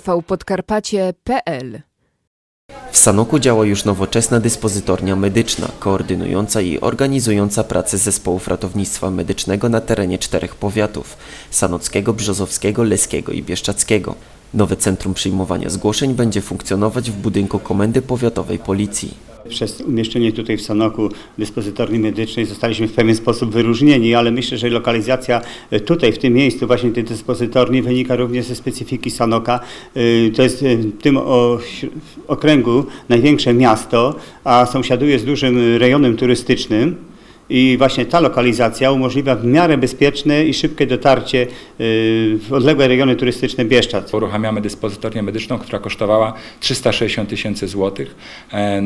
tvpodkarpacie.pl W Sanoku działa już nowoczesna dyspozytornia medyczna, koordynująca i organizująca pracę zespołów ratownictwa medycznego na terenie czterech powiatów sanockiego, brzozowskiego, leskiego i bieszczackiego. Nowe centrum przyjmowania zgłoszeń będzie funkcjonować w budynku Komendy Powiatowej Policji. Przez umieszczenie tutaj w Sanoku dyspozytorni medycznej zostaliśmy w pewien sposób wyróżnieni, ale myślę, że lokalizacja e, tutaj, w tym miejscu właśnie tej dyspozytorni wynika również ze specyfiki Sanoka. E, To jest e, w tym okręgu największe miasto, a sąsiaduje z dużym rejonem turystycznym. I właśnie ta lokalizacja umożliwia w miarę bezpieczne i szybkie dotarcie e, w odległe regiony turystyczne Bieszczad. Uruchamiamy dyspozytornię medyczną, która kosztowała 360 tysięcy złotych. E,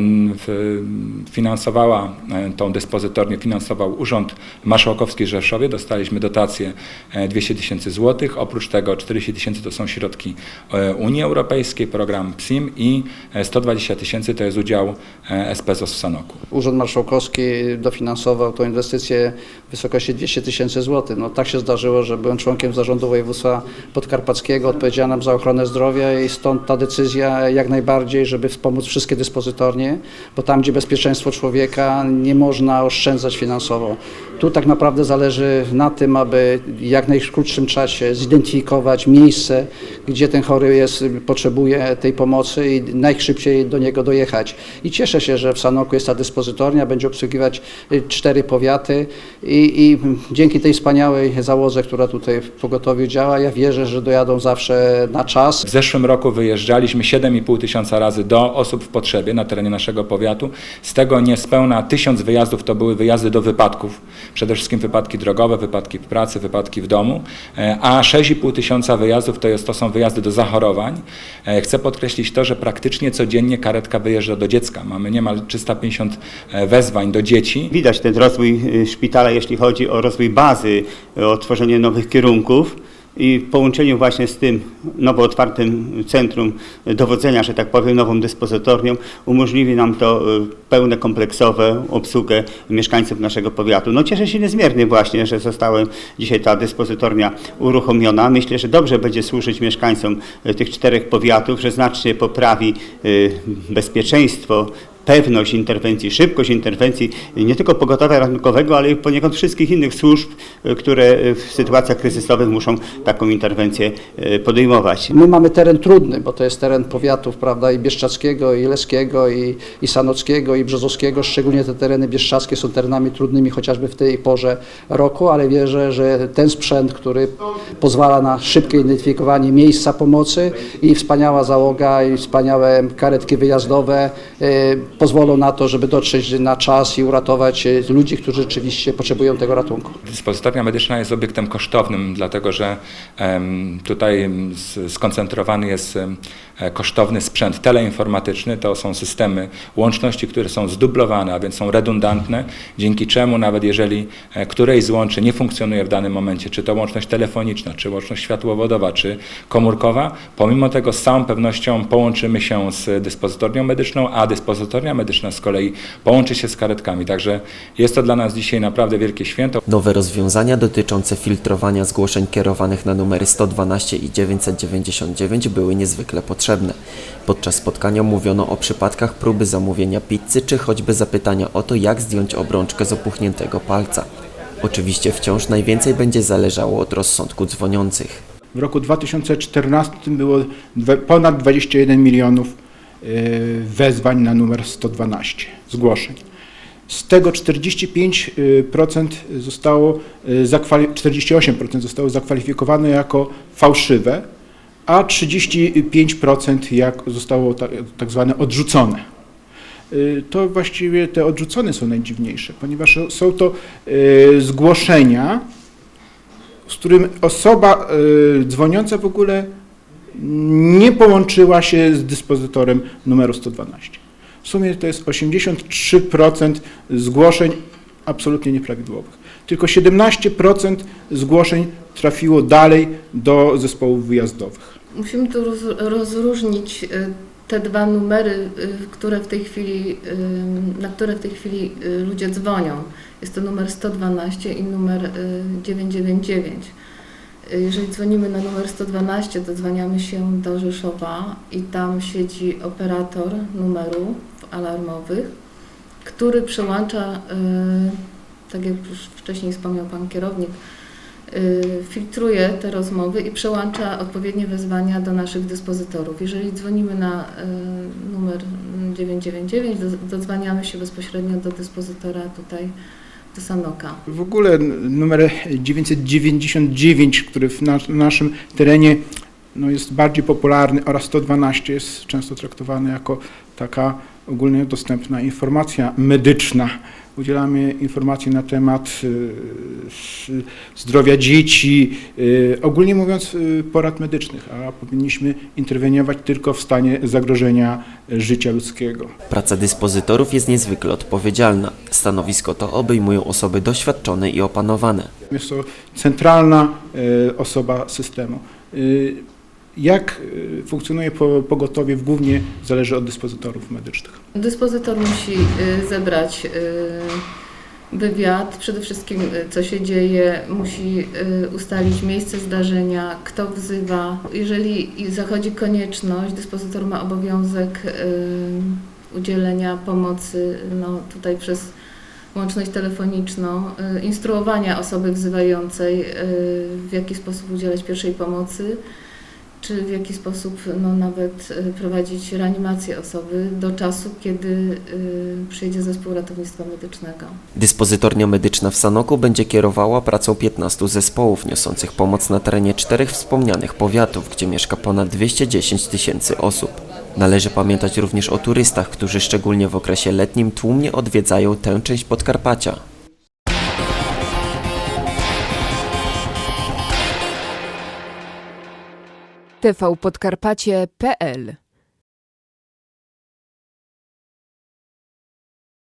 Finansowała e, tą dyspozytornię, finansował Urząd Marszałkowski w Rzeszowie. Dostaliśmy dotację e, 200 tysięcy złotych. Oprócz tego 40 tysięcy to są środki e, Unii Europejskiej, program PSIM i e, 120 tysięcy to jest udział e, SPZOS w Sanoku. Urząd Marszałkowski dofinansował tą inwestycję w wysokości 200 tysięcy złotych. No, tak się zdarzyło, że byłem członkiem zarządu województwa podkarpackiego, odpowiedzialnym za ochronę zdrowia i stąd ta decyzja jak najbardziej, żeby wspomóc wszystkie dyspozytornie, bo tam, gdzie bezpieczeństwo człowieka nie można oszczędzać finansowo. Tu tak naprawdę zależy na tym, aby w jak najkrótszym czasie zidentyfikować miejsce, gdzie ten chory jest, potrzebuje tej pomocy i najszybciej do niego dojechać. I cieszę się, że w Sanoku jest ta dyspozytornia, będzie obsługiwać y, cztery powiaty i, i dzięki tej wspaniałej załodze, która tutaj w pogotowiu działa, ja wierzę, że dojadą zawsze na czas. W zeszłym roku wyjeżdżaliśmy 7,5 tysiąca razy do osób w potrzebie na terenie naszego powiatu. Z tego niespełna tysiąc wyjazdów to były wyjazdy do wypadków. Przede wszystkim wypadki drogowe, wypadki w pracy, wypadki w domu. E, A 6,5 tysiąca wyjazdów to, jest, to są wyjazdy do zachorowań. E, Chcę podkreślić to, że praktycznie codziennie karetka wyjeżdża do dziecka. Mamy niemal 350 e, wezwań do dzieci. Widać ten rozwój szpitala, jeśli chodzi o rozwój bazy, o tworzenie nowych kierunków i w połączeniu właśnie z tym nowo otwartym centrum dowodzenia, że tak powiem, nową dyspozytornią, umożliwi nam to y, pełne, kompleksowe obsługę mieszkańców naszego powiatu. No cieszę się niezmiernie właśnie, że została dzisiaj ta dyspozytornia uruchomiona. Myślę, że dobrze będzie służyć mieszkańcom y, tych czterech powiatów, że znacznie poprawi y, bezpieczeństwo, pewność interwencji, szybkość interwencji nie tylko pogotowia ratunkowego, ale i poniekąd wszystkich innych służb, y, które y, w sytuacjach kryzysowych muszą taką interwencję y, podejmować. My mamy teren trudny, bo to jest teren powiatów, prawda, i Bieszczackiego, i Leskiego, i, i Sanockiego, i Brzozowskiego. Szczególnie te tereny bieszczackie są terenami trudnymi chociażby w tej porze roku, ale wierzę, że ten sprzęt, który pozwala na szybkie identyfikowanie miejsca pomocy i wspaniała załoga, i wspaniałe karetki wyjazdowe e, pozwolą na to, żeby dotrzeć na czas i uratować e, ludzi, którzy rzeczywiście potrzebują tego ratunku. Dyspozytornia medyczna jest obiektem kosztownym, dlatego że tutaj skoncentrowany jest e, kosztowny sprzęt teleinformatyczny. To są systemy łączności, które są zdublowane, a więc są redundantne, dzięki czemu nawet jeżeli e, którejś z łączy nie funkcjonuje w danym momencie, czy to łączność telefoniczna, czy łączność światłowodowa, czy komórkowa, pomimo tego z całą pewnością połączymy się z dyspozytornią medyczną, a dyspozytornia medyczna z kolei połączy się z karetkami. Także jest to dla nas dzisiaj naprawdę wielkie święto. Nowe rozwiązania dotyczące filtrowania zgłoszeń kierowanych na numery 112 i 999 były niezwykle potrzebne. Podczas spotkania mówiono o przypadkach próby zamówienia pizzy, czy choćby zapytania o to, jak zdjąć obrączkę z opuchniętego palca. Oczywiście wciąż najwięcej będzie zależało od rozsądku dzwoniących. W roku 2014 było ponad 21 milionów wezwań na numer 112, zgłoszeń. Z tego 45% zostało, y, zakwali- 48% zostało zakwalifikowane jako fałszywe, a 35% jak zostało tak, zwane odrzucone. Y, To właściwie te odrzucone są najdziwniejsze, ponieważ są to y, zgłoszenia, z którym osoba y, dzwoniąca w ogóle nie połączyła się z dyspozytorem numeru 112. W sumie to jest 83% zgłoszeń absolutnie nieprawidłowych. Tylko 17% zgłoszeń trafiło dalej do zespołów wyjazdowych. Musimy tu roz, rozróżnić y, te dwa numery, y, które w tej chwili, y, na które w tej chwili ludzie dzwonią. Jest to numer 112 i numer y, 999. Jeżeli dzwonimy na numer 112, dodzwaniamy się do Rzeszowa i tam siedzi operator numerów alarmowych, który przełącza, y, tak jak już wcześniej wspomniał Pan kierownik, y, filtruje te rozmowy i przełącza odpowiednie wezwania do naszych dyspozytorów. Jeżeli dzwonimy na y, numer 999, do- dodzwaniamy się bezpośrednio do dyspozytora tutaj, do Sanoka. W ogóle numer 999, który w nas- naszym terenie no, jest bardziej popularny oraz 112 jest często traktowany jako taka ogólnie dostępna informacja medyczna. Udzielamy informacji na temat y, zdrowia dzieci, y, ogólnie mówiąc y, porad medycznych, a powinniśmy interweniować tylko w stanie zagrożenia życia ludzkiego. Praca dyspozytorów jest niezwykle odpowiedzialna. Stanowisko to obejmują osoby doświadczone i opanowane. Jest to centralna osoba systemu. Jak e, funkcjonuje po- pogotowie w głównie zależy od dyspozytorów medycznych. Dyspozytor musi y, zebrać y, wywiad, przede wszystkim y, co się dzieje, musi y, ustalić miejsce zdarzenia, kto wzywa. Jeżeli zachodzi konieczność, dyspozytor ma obowiązek y, udzielenia pomocy no, tutaj przez łączność telefoniczną, y, instruowania osoby wzywającej, y, w jaki sposób udzielać pierwszej pomocy czy w jaki sposób no, nawet y, prowadzić reanimację osoby do czasu, kiedy y, zespół ratownictwa medycznego. Dyspozytornia medyczna w Sanoku będzie kierowała pracą 15 zespołów niosących pomoc na terenie czterech wspomnianych powiatów, gdzie mieszka ponad 210 tysięcy osób. Należy pamiętać również o turystach, którzy szczególnie w okresie letnim tłumnie odwiedzają tę część Podkarpacia. tvpodkarpacie.pl